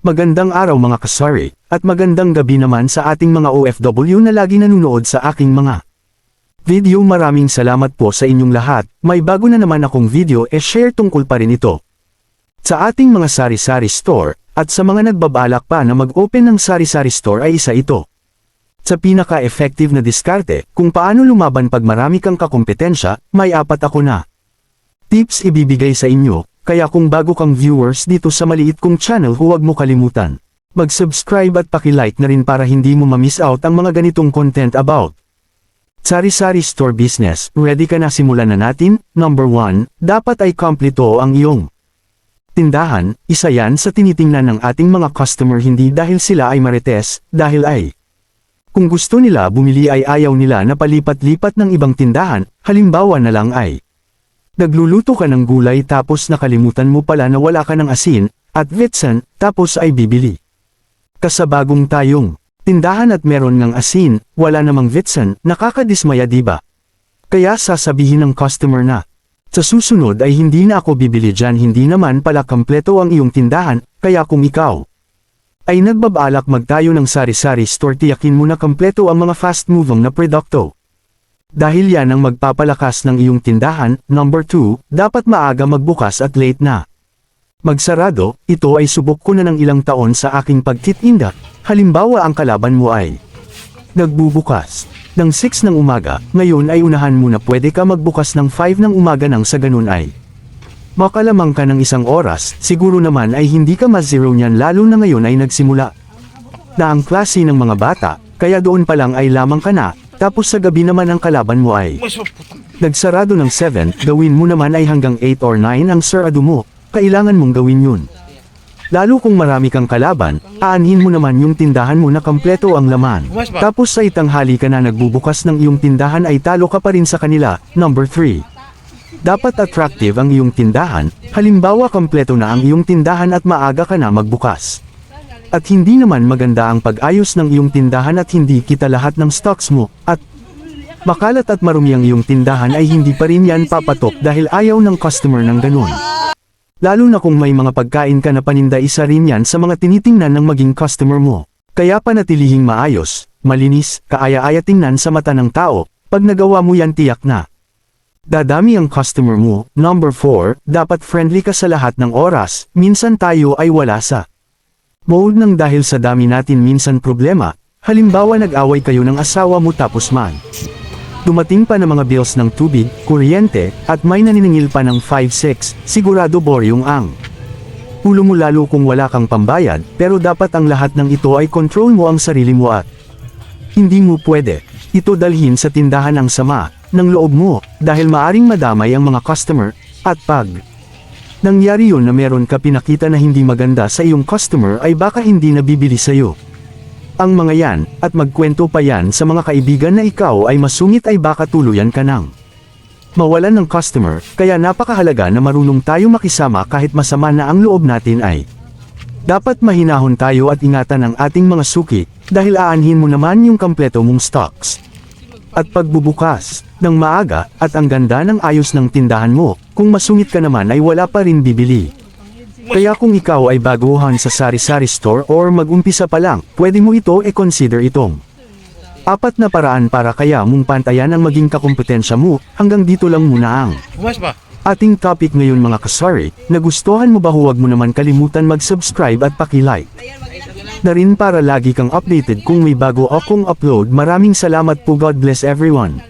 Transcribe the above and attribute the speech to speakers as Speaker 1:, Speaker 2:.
Speaker 1: Magandang araw mga kasari, at magandang gabi naman sa ating mga OFW na lagi nanonood sa aking mga video. Maraming salamat po sa inyong lahat, may bago na naman akong video e share tungkol pa rin ito. Sa ating mga sari-sari store, at sa mga nagbabalak pa na mag-open ng sari-sari store ay isa ito. Sa pinaka-effective na diskarte, kung paano lumaban pag marami kang kakompetensya, may apat ako na. Tips ibibigay sa inyo, kaya kung bago kang viewers dito sa maliit kong channel huwag mo kalimutan. Mag-subscribe at paki-like na rin para hindi mo ma-miss out ang mga ganitong content about. Sari-sari store business, ready ka na simulan na natin? Number 1, dapat ay kompleto ang iyong tindahan, isa yan sa tinitingnan ng ating mga customer hindi dahil sila ay marites, dahil ay kung gusto nila bumili ay ayaw nila na palipat-lipat ng ibang tindahan, halimbawa na lang ay Nagluluto ka ng gulay tapos nakalimutan mo pala na wala ka ng asin, at vitsan, tapos ay bibili. Kasabagong tayong tindahan at meron ng asin, wala namang vitsan, nakakadismaya diba? Kaya sasabihin ng customer na, sa susunod ay hindi na ako bibili dyan hindi naman pala kompleto ang iyong tindahan, kaya kung ikaw ay nagbabalak magtayo ng sari-sari store tiyakin mo na kompleto ang mga fast-moving na produkto. Dahil yan ang magpapalakas ng iyong tindahan, number 2, dapat maaga magbukas at late na. Magsarado, ito ay subok ko na ng ilang taon sa aking pagtitinda, halimbawa ang kalaban mo ay nagbubukas ng 6 ng umaga, ngayon ay unahan mo na pwede ka magbukas ng 5 ng umaga nang sa ganun ay makalamang ka ng isang oras, siguro naman ay hindi ka ma-zero niyan lalo na ngayon ay nagsimula na ang klase ng mga bata, kaya doon pa lang ay lamang ka na, tapos sa gabi naman ang kalaban mo ay nagsarado ng 7, gawin mo naman ay hanggang 8 or 9 ang sarado mo, kailangan mong gawin yun. Lalo kung marami kang kalaban, aanhin mo naman yung tindahan mo na kompleto ang laman. Tapos sa itanghali ka na nagbubukas ng iyong tindahan ay talo ka pa rin sa kanila, number 3. Dapat attractive ang iyong tindahan, halimbawa kompleto na ang iyong tindahan at maaga ka na magbukas. At hindi naman maganda ang pag-ayos ng iyong tindahan at hindi kita lahat ng stocks mo, at makalat at marumi ang iyong tindahan ay hindi pa rin yan papatok dahil ayaw ng customer ng ganun. Lalo na kung may mga pagkain ka na paninda isa rin yan sa mga tinitingnan ng maging customer mo. Kaya panatilihing maayos, malinis, kaaya-aya tingnan sa mata ng tao, pag nagawa mo yan tiyak na. Dadami ang customer mo. Number 4, dapat friendly ka sa lahat ng oras, minsan tayo ay wala sa mode ng dahil sa dami natin minsan problema, halimbawa nag-away kayo ng asawa mo tapos man. Dumating pa ng mga bills ng tubig, kuryente, at may naniningil pa ng 5-6, sigurado boryong ang. Ulo mo lalo kung wala kang pambayad, pero dapat ang lahat ng ito ay control mo ang sarili mo at hindi mo pwede. Ito dalhin sa tindahan ang sama ng loob mo dahil maaring madamay ang mga customer at pag nangyari yun na meron ka pinakita na hindi maganda sa iyong customer ay baka hindi nabibili sa iyo. Ang mga yan, at magkwento pa yan sa mga kaibigan na ikaw ay masungit ay baka tuluyan ka nang mawalan ng customer, kaya napakahalaga na marunong tayo makisama kahit masama na ang loob natin ay. Dapat mahinahon tayo at ingatan ang ating mga suki, dahil aanhin mo naman yung kompleto mong stocks. At pagbubukas, ng maaga, at ang ganda ng ayos ng tindahan mo, kung masungit ka naman ay wala pa rin bibili. Kaya kung ikaw ay baguhan sa sari-sari store or mag-umpisa pa lang, pwede mo ito e-consider itong apat na paraan para kaya mong pantayan ang maging kakompetensya mo, hanggang dito lang muna ang ating topic ngayon mga kasari, nagustuhan mo ba? Huwag mo naman kalimutan mag-subscribe at paki-like. Na rin para lagi kang updated kung may bago akong upload. Maraming salamat po. God bless everyone.